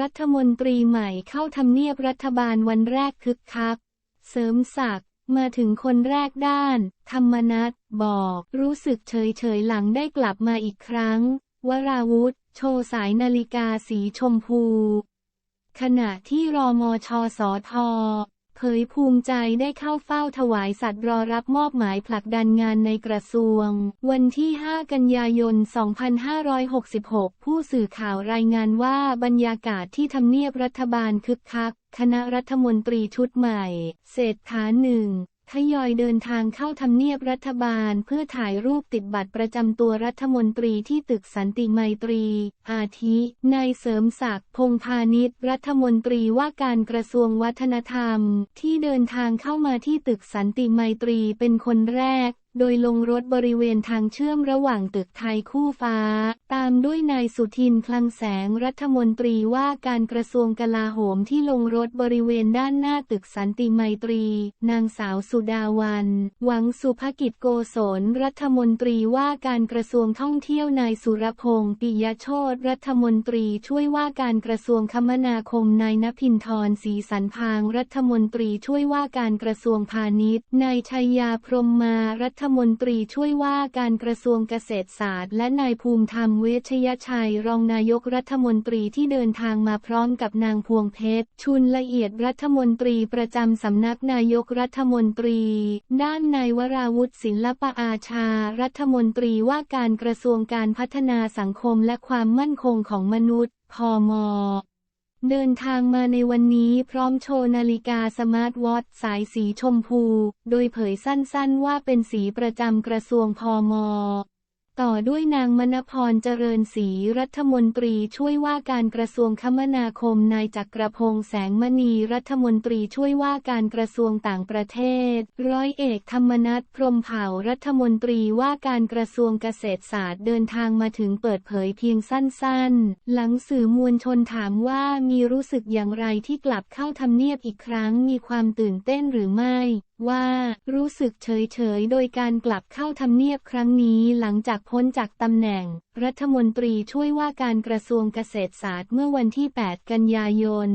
รัฐมนตรีใหม่เข้าทำเนียบรัฐบาลวันแรกคึกคัก เสริมศักดิ์มาถึงคนแรกด้าน ธรรมนัตบอก รู้สึกเฉยเฉยๆหลังได้กลับมาอีกครั้ง วราวุธ โชว์สายนาฬิกาสีชมพู ขณะที่รอมชสทอ ผยภูมิใจได้เข้าเฝ้าถวายสัตว์รอรับมอบหมายผลักดันงานในกระทรวง วันที่ 5 กันยายน 2566 ผู้สื่อข่าวรายงานว่าบรรยากาศที่ทำเนียบรัฐบาลคึกคัก คณะรัฐมนตรีชุดใหม่ เศรษฐาหนึ่ง ทยอยเดินทางเข้าทำเนียบรัฐบาลเพื่อถ่ายรูปติดบัตรประจำตัวรัฐมนตรีที่ตึกสันติไมตรี อาทิ นายเสริมศักดิ์พงพาณิชย์รัฐมนตรีว่าการกระทรวงวัฒนธรรม ที่เดินทางเข้ามาที่ตึกสันติไมตรีเป็นคนแรก โดยลงรถบริเวณทางเชื่อมระหว่างตึกไทยคู่ฟ้า ตามด้วยนายสุทินคลังแสงรัฐมนตรีว่าการกระทรวงกลาโหมที่ลงรถบริเวณด้านหน้าตึกสันติไมตรี นางสาวสุดาวัน หวังสุภกิจโกศลรัฐมนตรีว่าการกระทรวงท่องเที่ยวนายสุรพงศ์ปิยโชตรัฐมนตรีช่วยว่าการกระทรวงคมนาคมนายนภินทรศรีสันพางรัฐมนตรีช่วยว่าการกระทรวงพาณิชย์นายชัยยาพรมมารัฐฐมนตรีช่วยว่าการกระทรวงเกษตรศาสตร์ และนายภูมิธรรมเวชยชัย รองนายกรัฐมนตรีที่เดินทางมาพร้อมกับนางพวงเพชร ชุนละเอียดรัฐมนตรีประจำสำนักนายกรัฐมนตรี ด้านนายวราวุฒิศิลปอาชา รัฐมนตรีว่าการกระทรวงการพัฒนาสังคมและความมั่นคงของมนุษย์ พม เดินทางมาในวันนี้พร้อมโชว์นาฬิกาสมาร์ทวอทสายสีชมพู โดยเผยสั้นๆว่าเป็นสีประจำกระทรวงพม ต่อด้วยนางมณพรเจริญศรีรัฐมนตรีช่วยว่าการกระทรวงคมนาคมนายจักรพงษ์แสงมณีรัฐมนตรีช่วยว่าการกระทรวงต่างประเทศ ร้อยเอกธรรมนัฐพรมเผ่ารัฐมนตรีว่าการกระทรวงเกษตรศาสตร์เดินทางมาถึงเปิดเผยเพียงสั้นๆ หลังสื่อมวลชนถามว่ามีรู้สึกอย่างไรที่กลับเข้าทำเนียบอีกครั้งมีความตื่นเต้นหรือไม่ ว่า รู้สึกเฉยๆโดยการกลับเข้าทำเนียบครั้งนี้หลังจากพ้นจากตำแหน่ง รัฐมนตรีช่วยว่าการกระทรวงเกษตรศาสตร์เมื่อวันที่ 8 กันยายน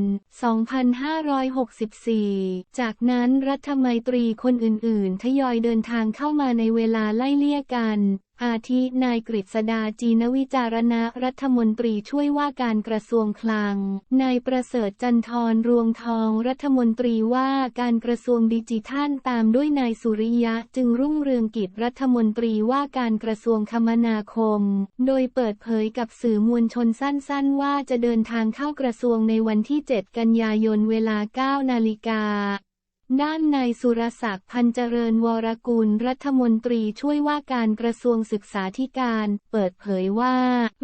2564 จากนั้นรัฐมนตรีคนอื่นๆ ทยอยเดินทางเข้ามาในเวลาไล่เลี่ยกัน อาทินายกฤษดาจีนวิจารณะรัฐมนตรีช่วยว่าการกระทรวงคลัง นายประเสริฐจันทรรวงทองรัฐมนตรีว่าการกระทรวงดิจิทัลตามด้วยนายสุริยะจึงรุ่งเรืองกิจรัฐมนตรีว่าการกระทรวงคมนาคม โดยเปิดเผยกับสื่อมวลชนสั้นๆ ว่าจะเดินทางเข้ากระทรวงในวันที่ 7 กันยายนเวลา 9 นาฬิกา ด้านนายสุรศักดิ์พันเจริญวรกุลรัฐมนตรีช่วยว่าการกระทรวงศึกษาธิการ เปิดเผยว่า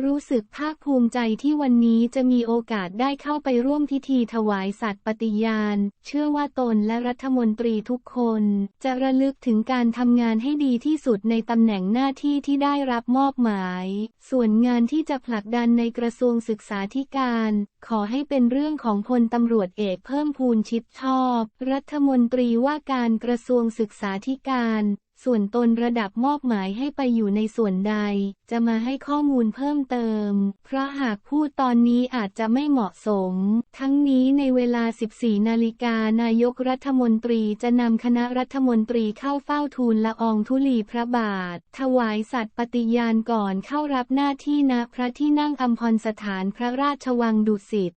รู้สึกภาคภูมิใจที่วันนี้จะมีโอกาสได้เข้าไปร่วมพิธีถวายสัตย์ปฏิญาณ เชื่อว่าตนและรัฐมนตรีทุกคน จะระลึกถึงการทำงานให้ดีที่สุดในตำแหน่งหน้าที่ที่ได้รับมอบหมาย ส่วนงานที่จะผลักดันในกระทรวงศึกษาธิการ ขอให้เป็นเรื่องของพลตำรวจเอกเพิ่มพูนชิดชอบ รัฐมนตรีว่าการกระทรวงศึกษาธิการ ส่วนตนระดับมอบหมายให้ไปอยู่ในส่วนใด จะมาให้ข้อมูลเพิ่มเติม เพราะหากพูดตอนนี้อาจจะไม่เหมาะสม ทั้งนี้ในเวลา 14 นาฬิกานายกรัฐมนตรีจะนำคณะรัฐมนตรีเข้าเฝ้าทูลละอองธุลีพระบาท ถวายสัตย์ปฏิญาณก่อนเข้ารับหน้าที่ณพระที่นั่งอัมพรสถานพระราชวังดุสิต